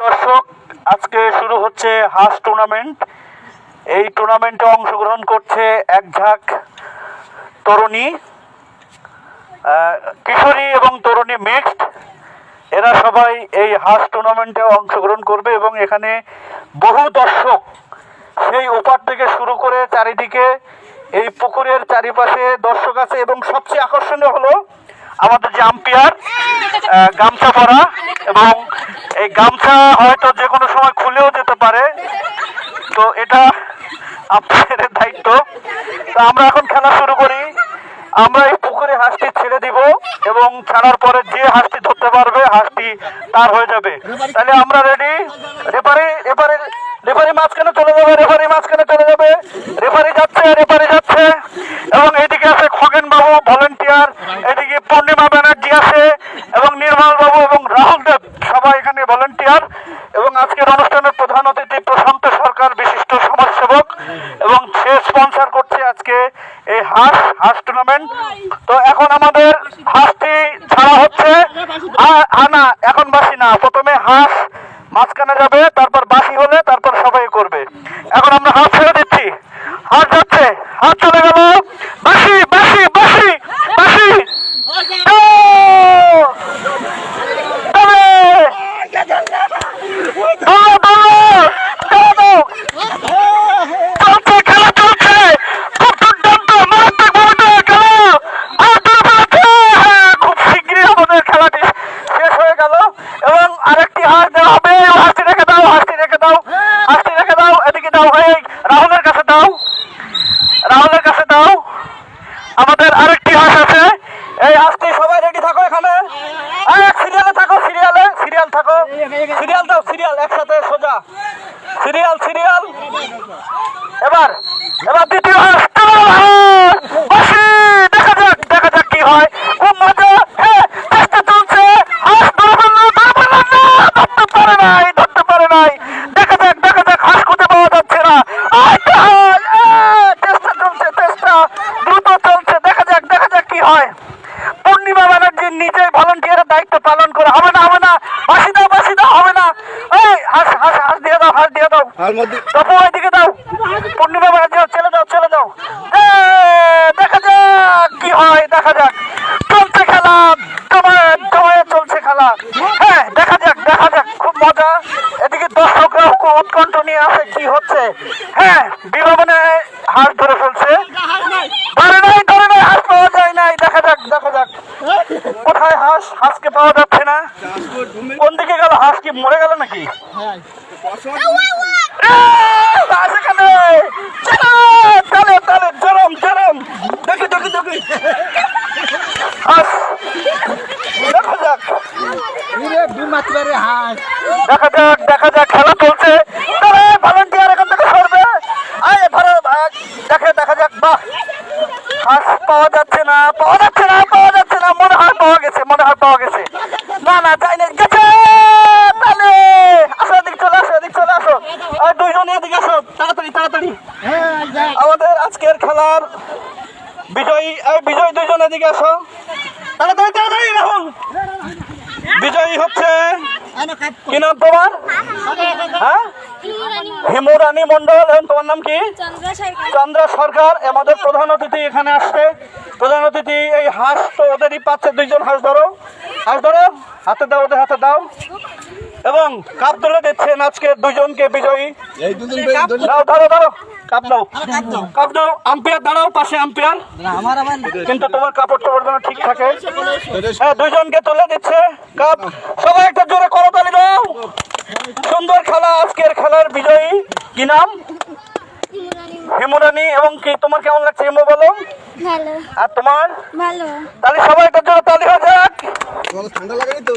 দর্শক, আজকে শুরু হচ্ছে হাঁস টুর্নামেন্ট এই টুর্নামেন্টে অংশগ্রহণ করছে এক ঝাঁক তরুণী কিশোরী এবং তরুণী মিক্সড এরা সবাই এই হাঁস টুর্নামেন্টে অংশগ্রহণ করবে এবং এখানে বহু দর্শক সেই ওপার থেকে শুরু করে চারিদিকে এই পুকুরের চারিপাশে দর্শক আছে এবং সবচেয়ে আকর্ষণীয় হলো আমাদের যে আম্পিয়ার গামছা পরা এবং এই গামছা হয়তো যে কোনো সময় খুলেও যেতে পারে। তো এটা আম্পায়ারের দায়িত্ব। তো আমরা এখন খেলা শুরু করি। আমরা এই পুকুরে হাঁসটি ছেড়ে দিব এবং ছাড়ার পরে যে হাঁসটি ধরতে পারবে, হাঁসটি তার হয়ে যাবে। তাহলে আমরা রেডি রেফারি রেফারি রেফারি মাঝখানে চলে যাবে রেফারি মাঝখানে চলে যাবে। রেফারি যাচ্ছে রেফারি যাচ্ছে। এবং এদিকে আছে খগেন বাবু ভলেন্টিয়ার এদিকে পূর্ণিমা ব্যানার্জি আছে এবং নির্মল বাবু এবং রাহুল দেব সবাই এখানে ভলেন্টিয়ার এবং আজকের অনুষ্ঠানের প্রধান অতিথি প্রশান্ত সরকার বিশিষ্ট সমাজসেবক এবং সে স্পন্সর করছে আজকে এই হাঁস হাঁস টুর্নামেন্ট তো এখন আমাদের হাঁসটি ছাড়া হচ্ছে আ- আ না এখন বাসি না প্রথমে হাঁস মাঝখানে যাবে তারপর বাসি হলে তারপর সবাই করবে এখন আমরা হাঁস ছেড়ে দিচ্ছি হাঁস যাচ্ছে হাঁস চলে গেল বাসি বাসি বাসি বাসি ও! তবে! দৌড়ো, দৌড়ো! দৌড়ো! চলছে খেলা চলছে খুব দুর্দান্ত মারাত্মকভাবে খেলা আর দুর্দান্ত হ্যাঁ, খুব শীঘ্রই আমাদের খেলাটি শেষ হয়ে গেল এবং আরেকটি হার দেওয়া হবে হাসি রেখে দাও হাসি রেখে দাও হাসি রেখে দাও এদিকে দাও এই রাহুলের কাছে দাও রাহুলের কাছে দাও আমাদের আরেকটি হাঁস আছে। এই হাঁসটি সবাই রেডি থাকো এখানে? সিরিয়ালে থাকো সিরিয়ালে সিরিয়াল থাকো। সিরিয়াল দাও সিরিয়াল একসাথে সোজা। সিরিয়াল সিরিয়াল এবার এবার দ্বিতীয় হাঁস! দেখা যাক দেখা যাক হয়। খুব মজা হ্যাঁ চলছে। হাঁস ধরবে না ধরবে না না, ধরতে পারে নাই ধরতে পারে নাই দেখা যাক দেখা যাক হাঁস খুঁজে পাওয়া যাচ্ছে না আরেকটা হাঁস! আহ, চেষ্টা চলছে চেষ্টা দ্রুত চলছে দেখা যাক দেখা যাক কি হয়। পূর্ণিমা ব্যানার্জি নিজে ভলান্টিয়ারের দায়িত্ব পালন করে হবে না হবে না বাসি দাও বাসি দাও হবে না। এই হাস হাস হাস দিয়ে দাও হাস দিয়ে দাও। তপু ওইদিকে দাও। পূর্ণিমা ব্যানার্জি ছেলে দাও ছেলে দাও দেখা যাক কি হয় দেখা যাক চলছে খেলা জমায়ে জমায়ে চলছে খেলা হ্যাঁ দেখা যাক দেখা যাক খুব মজা এদিকে দর্শকরা খুব উৎকণ্ঠ কি হচ্ছে? হ্যাঁ বিভাবনে হাঁস ধরে ফেলছে। ধরে নাই ধরে নাই হাঁস পাওয়া যায় নাই। দেখা যাক দেখা যাক। কোথায় হাঁস? হাঁসকে পাওয়া যাচ্ছে না। কোন দিকে গেল? হাঁস কি মরে গেল নাকি? দেখা যাক। দেখা যাক খেলা চলছে তবে ভলেন্টিয়ার এখান থেকে সরবে আয় ধরো আহ, দেখে দেখা যাক বাহ হাঁস পাওয়া যাচ্ছে না পাওয়া যাচ্ছে না পাওয়া যাচ্ছে না মনে হয় পাওয়া গেছে মনে হয় পাওয়া গেছে। না না যাই না গেছে তাহলে আসো এদিকে চলে আসো এদিকে চলে আসো। আর দুইজন এদিকে আসো তাড়াতাড়ি তাড়াতাড়ি। আমাদের আজকের খেলার বিজয়ী এই বিজয়ী দুইজন এদিকে আসো। তাড়াতাড়ি তাড়াতাড়ি রাহুল! বিজয়ী হচ্ছে কি নাম তোমার? হ্যাঁ? হিমুরানী মন্ডল এবং তোমার নাম কি? চন্দ্র সরকার। আমাদের প্রধান অতিথি এখানে আসছে প্রধান অতিথি এই হাঁস তো ওদেরই পাচ্ছে দুইজন হাঁস ধরো। হাঁস ধরো হাতে দাও ওদের হাতে দাও। এবং কাপ তুলে দিচ্ছেন আজকে দুজনকে বিজয়ী। দাও ধরো ধরো। কাপ দাও। কাপ দাও। আম্পায়ার দাঁড়াও পাশে আম্পায়ার। কিন্তু তোমার কাপড় টাপড় যেন ঠিক থাকে। হ্যাঁ দুজনকে তুলে দিচ্ছে। কাপ। সবাই একটা জোরে করতালি দাও। সুন্দর খেলা আজকের খেলার বিজয়ী। কি নাম? হেমরানি এবং কি তোমার কেমন লাগছে হিমু বলো? আর তোমার? ভালো। তাহলে সবাই একটা জন্য তালি হয়ে যাক ঠান্ডা লাগে তো।